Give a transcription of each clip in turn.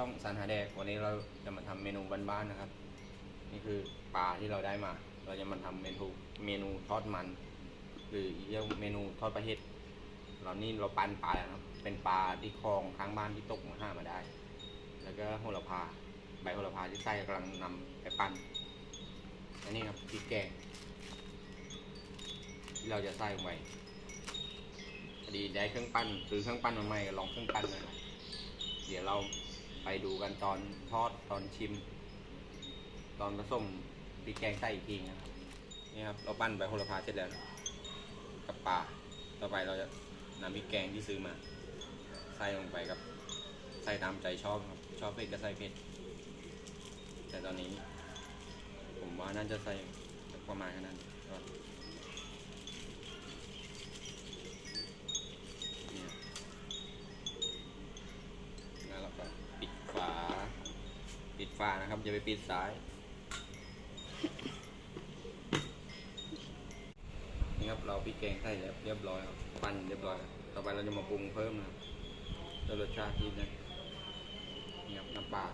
ช่องสันหาแดกวันนี้เราจะมาทำเมนูบ้านๆนะครับ นี่คือปลาที่เราได้มา เราจะมาทำเมนูเมนูทอดมัน หรือเรียกเมนูทอดปลาเห็ดเรานี่เราปั้นปลาแล้วครับ เป็นปลาที่คลองข้างบ้านที่ตกมาห้ามาได้ แล้วก็โหระพาใบโหระพาที่ใส่กำลังนำไปปั้นอันนี้ครับพริกแกงที่เราจะใส่ลงไปพอดีได้เครื่องปั้นซื้อเครื่องปั้นมาใหม่ลองเครื่องปั้นเลยเดี๋ยวเรา ไปดูกันตอนทอดตอนชิม ตอนผสมพริกแกงใส่อีกทีนะครับ นี่ครับ เราปั้นใบโหระพาเสร็จแล้วนะกับปลาต่อไปเราจะนำพริกแกงที่ซื้อมาใส่ลงไปครับ ใส่ตามใจชอบครับ ชอบเผ็ดก็ใส่เผ็ด แต่ตอนนี้ ผมว่าน่าจะใส่ประมาณแค่นั้นก่อน ครับอย่าไปปิดซ้าย นี่ครับเราพริกแกงไส้แล้วเรียบร้อยครับปั้นเรียบร้อยต่อไปเราจะมาปรุงเพิ่มนะครับรสชาติที่นี่นี่ครับน้ำปลา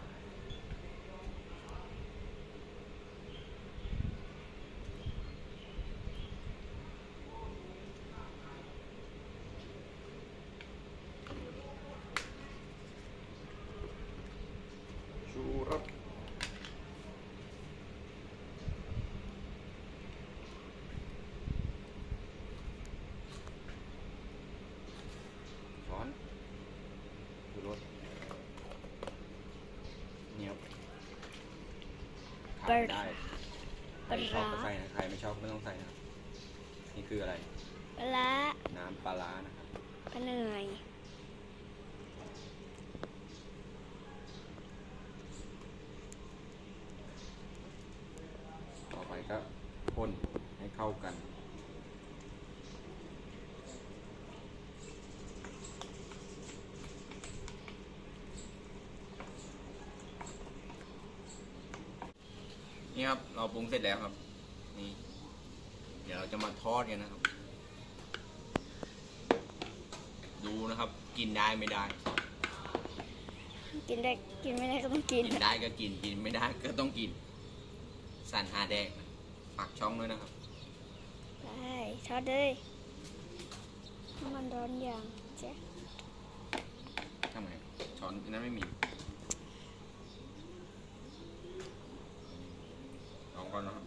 ชูรสช้อนชูรสเนี่ยครับ ขาดได้ใครชอบก็ใส่นะใครไม่ชอบไม่ต้องใส่นะครับนี่คืออะไร ปลาร้าน้ำปลาร้านะครับปลาเหนื่อยต่อไปก็พ่นให้เข้ากัน นี่ครับ เราปรุงเสร็จแล้วครับ นี่ เดี๋ยวเราจะมาทอดกันนะครับ ดูนะครับ กินได้ไม่ได้ กินได้กินไม่ได้ก็ต้องกิน กินได้ก็กิน กินไม่ได้ก็ต้องกิน สันหาแดกนะฝากช่องด้วยนะครับได้ทอดเลยน้ำมันร้อนอย่างเจ๊ทำไมช้อนนั้นไม่มีลอง ก่อนนะครับ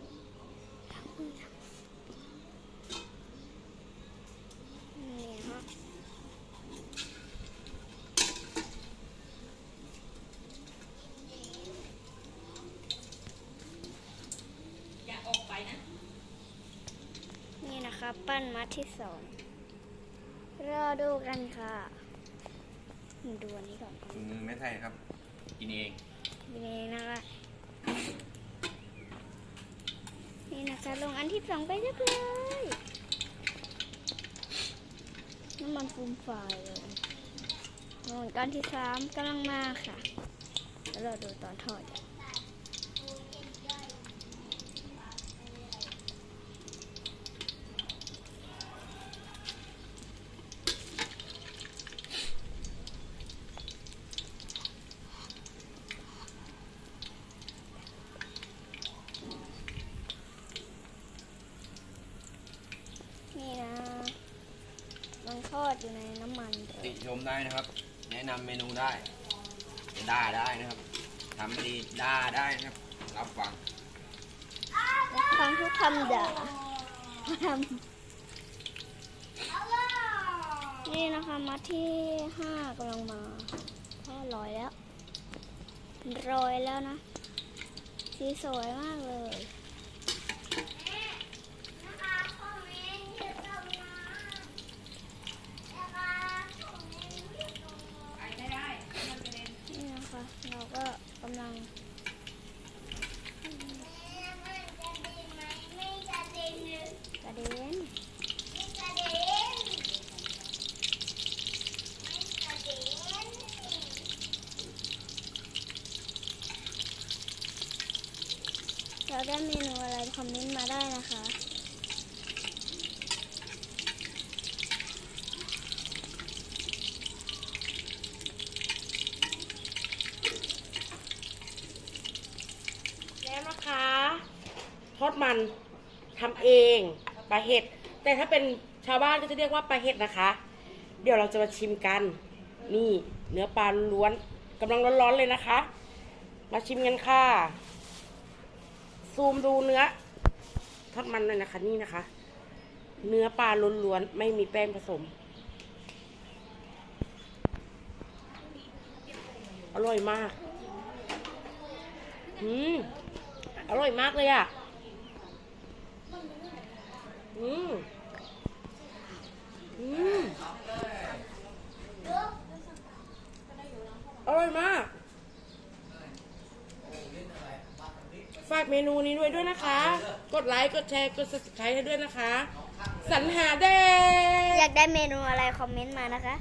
นี่ฮะนี่นะคะปั้นมัดที่สองรอดูกันค่ะดูอันนี้ก่อนถุงมือไม่ใช่ครับ กินเองเป็นเองนะคะ นี่นะคะลงอันที่สองไปเรียบร้อยน้ำมันฟูมไฟเลยลงก้อนที่สามกำลังมาค่ะ แล้วเราดูตอนทอดกัน นี่นะ มันทอดอยู่ในน้ำมันเลติยชมได้นะครับ แนะนำเมนูได้ด่าได้นะครับทำไม่ดีด่าได้นะครับ รับฟังแล้วฟังทุกคำด่าทำนี่นะคะมัดที่ห้ากำลังมาทอดลอยแล้วโรยแล้วนะ สีสวยมากเลย เราได้เมนูอะไรคอมเมนต์มาได้นะคะแล้วนะคะทอดมันทำเองปลาเห็ด แต่ถ้าเป็นชาวบ้านก็จะเรียกว่าปลาเห็ดนะคะ เดี๋ยวเราจะมาชิมกัน นี่เนื้อปลาล้วนกำลังร้อนๆเลยนะคะ มาชิมกันค่ะ ซูมดูเนื้อทอดมันเลยนะคะนี่นะคะ เนื้อปลาล้วนๆไม่มีแป้งผสม อร่อยมากอืมอร่อยมากเลยอะอืมอืมอร่อยมาก ฝากเมนูนี้ด้วยด้วยนะคะ กดไลค์ กดแชร์ กด subscribe ให้ด้วยนะคะ สรรหาแดอยากได้เมนูอะไรคอมเมนต์มานะคะ